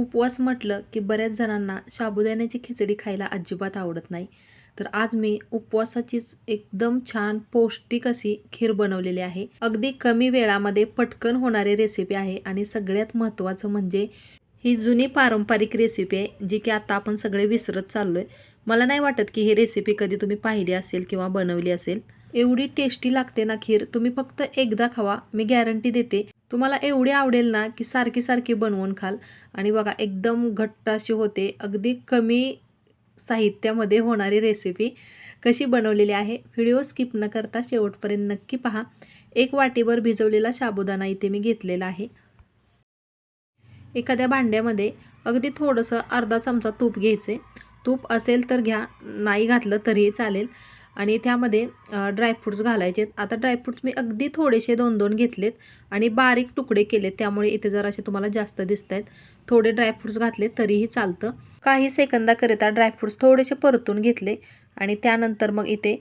उपवास म्हटलं की बऱ्याच जणांना साबुदाण्याची खिचडी खायला अजिबात आवडत नाही. तर आज मी उपवासाचीच एकदम छान पौष्टिक अशी खीर बनवलेली आहे. अगदी कमी वेळामध्ये पटकन होणारी रेसिपी आहे आणि सगळ्यात महत्त्वाचं म्हणजे ही जुनी पारंपरिक रेसिपी आहे जी की आता आपण सगळे विसरत चाललो आहे मला नाही वाटत की ही रेसिपी कधी तुम्ही पाहिली असेल किंवा बनवली असेल. एवढी टेस्टी लागते ना खीर तुम्ही फक्त एकदा खावा मी गॅरंटी देते. तुम्हाला एवढी आवडेल ना की सारखी सारखी बनवून खाल. आणि बघा एकदम घट्ट अशी होते. अगदी कमी साहित्यामध्ये होणारी रेसिपी कशी बनवलेली आहे व्हिडिओ स्किप न करता शेवटपर्यंत नक्की पहा. एक वाटीभर भिजवलेला साबुदाणा इथे मी घेतलेला आहे. एखाद्या भांड्यामध्ये अगदी थोडंसं अर्धा चमचा तूप घ्यायचे. तूप असेल तर घ्या नाही घातलं तरीही चालेल. आणि त्यामध्ये ड्रायफ्रूट्स घालायचे आता ड्रायफ्रूट्स मी अगदी थोडेसे दोन दोन घेतलेत आणि बारीक तुकडे केलेत. त्यामुळे इथे जरासे तुम्हाला जास्त दिसत आहेत थोडे ड्रायफ्रूट्स घातले तरीही चालतं. काही सेकंदाकरिता ड्रायफ्रूट्स थोडेसे परतून घेतले आणि त्यानंतर मग इथे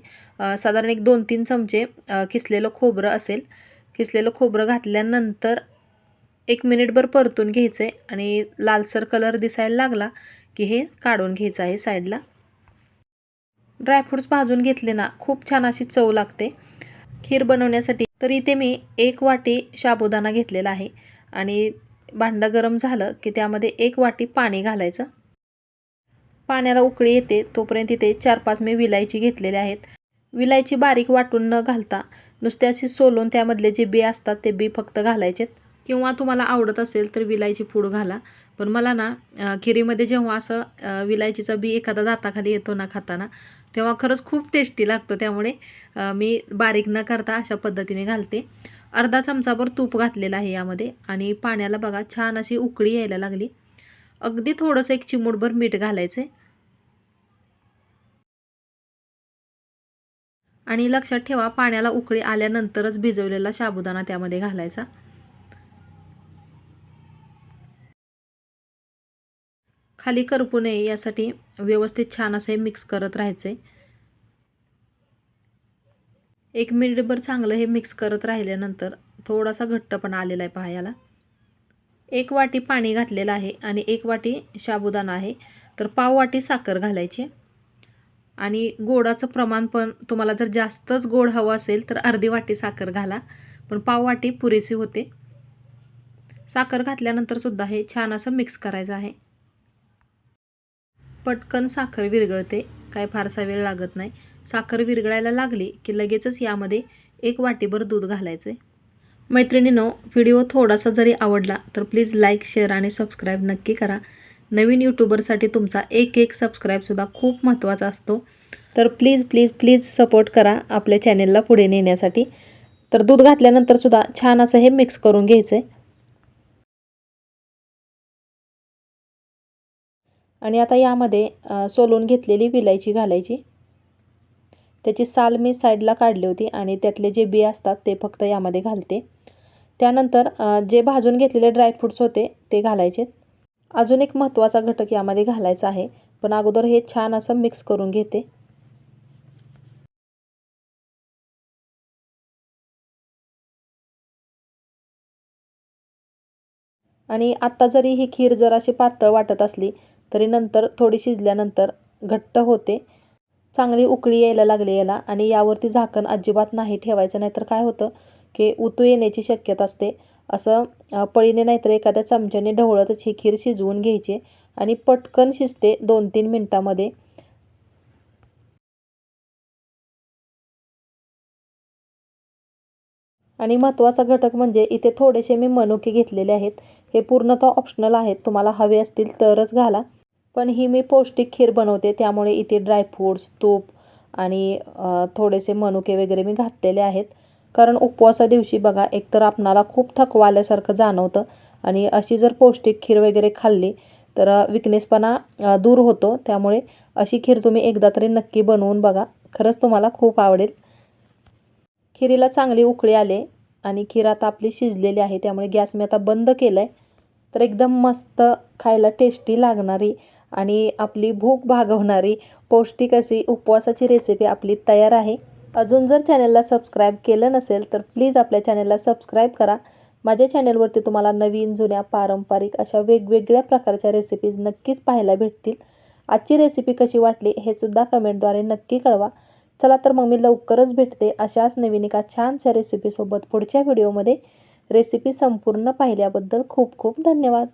साधारण एक दोन तीन चमचे किसलेलं खोबरं असेल. किसलेलं खोबरं घातल्यानंतर एक मिनिटभर परतून घ्यायचं आहे आणि लालसर कलर दिसायला लागला की हे काढून घ्यायचं आहे साईडला ड्रायफ्रूट्स भाजून घेतले ना खूप छान अशी चव लागते. खीर बनवण्यासाठी. तर इथे मी एक वाटी साबुदाणा घेतलेला आहे. आणि भांडं गरम झालं की त्यामध्ये एक वाटी पाणी घालायचं. पाण्याला उकळी येते तोपर्यंत इथे चार पाच मी विलायची घेतलेले आहेत. विलायची बारीक वाटून न घालता नुसत्याशी सोलून त्यामधले जे बी असतात ते बी फक्त घालायचेत. किंवा तुम्हाला आवडत असेल तर विलायची पूड घाला. पण मला ना खिरीमध्ये जेव्हा असं विलायचीचा बी एखादा दाताखाली येतो ना खाताना तेव्हा खरंच खूप टेस्टी लागतो. त्यामुळे मी बारीक न करता अशा पद्धतीने घालते. अर्धा चमचाभर तूप घातलेलं आहे यामध्ये आणि पाण्याला बघा छान अशी उकळी यायला लागली. अगदी थोडंसं एक चिमूटभर मीठ घालायचं आणि लक्षात ठेवा पाण्याला उकळी आल्यानंतरच भिजवलेला साबुदाणा त्यामध्ये घालायचा. खाली करपू नये यासाठी व्यवस्थित छान असे मिक्स करत राहायचे. एक मिनिटभर चांगलं हे मिक्स करत राहिल्यानंतर थोडासा घट्टपणा आलेला आहे पाहायला एक वाटी पाणी घातलेलं आहे आणि एक वाटी साबुदाणा आहे. तर पाव वाटी साखर घालायची. आणि गोडाचं प्रमाण पण तुम्हाला जर जास्तच गोड हवं असेल तर अर्धी वाटी साखर घाला. पण पाव वाटी पुरेशी होते. साखर घातल्यानंतरसुद्धा हे छान असं मिक्स करायचं आहे. पटकन साखर विरघळते. काय फारसा वेळ लागत नाही. साखर विरघळायला लागली की लगेचच यामध्ये एक वाटीभर दूध घालायचे. मैत्रिणीनो व्हिडिओ थोडासा जरी आवडला तर प्लीज लाईक शेअर आणि सबस्क्राईब नक्की करा. नवीन यूट्यूबरसाठी तुमचा एक एक सबस्क्राईबसुद्धा खूप महत्त्वाचा असतो. तर प्लीज प्लीज प्लीज सपोर्ट करा आपल्या चॅनेलला पुढे नेण्यासाठी. तर दूध घातल्यानंतरसुद्धा छान असं हे मिक्स करून घ्यायचं. आहे आणि आता यामध्ये सोलून घेतलेली विलायची घालायची. त्याची साल मी साईडला काढली होती आणि त्यातले जे बी असतात ते फक्त यामध्ये घालते. त्यानंतर जे भाजून घेतलेले ड्रायफ्रूट्स होते ते घालायचे. अजून एक महत्त्वाचा घटक यामध्ये घालायचा आहे पण अगोदर हे छान असं मिक्स करून घेते. आणि आत्ता जरी ही खीर जर अशी पातळ वाटत असली तरी नंतर थोडी शिजल्यानंतर घट्ट होते. चांगली उकळी यायला लागली याला आणि यावरती झाकण अजिबात नाही ठेवायचं नाहीतर काय होतं की उतू येण्याची शक्यता असते. असं पळीने नाहीतर एखाद्या चमच्याने ढवळतच ही खीर शिजवून घ्यायची आणि पटकन शिजते दोन तीन मिनटामध्ये. आणि महत्त्वाचा घटक म्हणजे इथे थोडेसे मी मनुके घेतलेले आहेत. हे पूर्णतः ऑप्शनल आहेत. तुम्हाला हवे असतील तरच घाला. पण ही मी पौष्टिक खीर बनवते त्यामुळे इथे ड्रायफ्रूट्स तूप आणि थोडेसे मनुके वगैरे मी घातलेले आहेत. कारण उपवासा दिवशी बघा एकतर आपणाला खूप थकवा आल्यासारखं जाणवतं आणि अशी जर पौष्टिक खीर वगैरे खाल्ली तर विकनेसपणा दूर होतो. त्यामुळे अशी खीर तुम्ही एकदा तरी नक्की बनवून बघा. खरंच तुम्हाला खूप आवडेल. खिरीला चांगली उकळी आले आणि खीर आता आपली शिजलेली आहे त्यामुळे गॅस मी आता बंद केलं आहे तर एकदम मस्त खायला टेस्टी लागणारी आणि आपली भूक भागवणारी पौष्टिक अशी उपवासाची रेसिपी आपली तयार आहे. अजून जर चॅनलला सबस्क्राईब केलं नसेल तर प्लीज आपल्या चॅनलला सबस्क्राईब करा. माझ्या चॅनलवरती तुम्हाला नवीन जुन्या पारंपरिक अशा वेगवेगळ्या प्रकारच्या रेसिपीज नक्कीच पाहायला भेटतील. आजची रेसिपी कशी वाटली हे सुद्धा कमेंटद्वारे नक्की कळवा. चला तर मग मी लवकरच भेटते अशाच नवीन एका छानशा रेसिपीसोबत पुढच्या व्हिडिओमध्ये रेसिपी संपूर्ण पाहिल्याबद्दल खूप खूप धन्यवाद.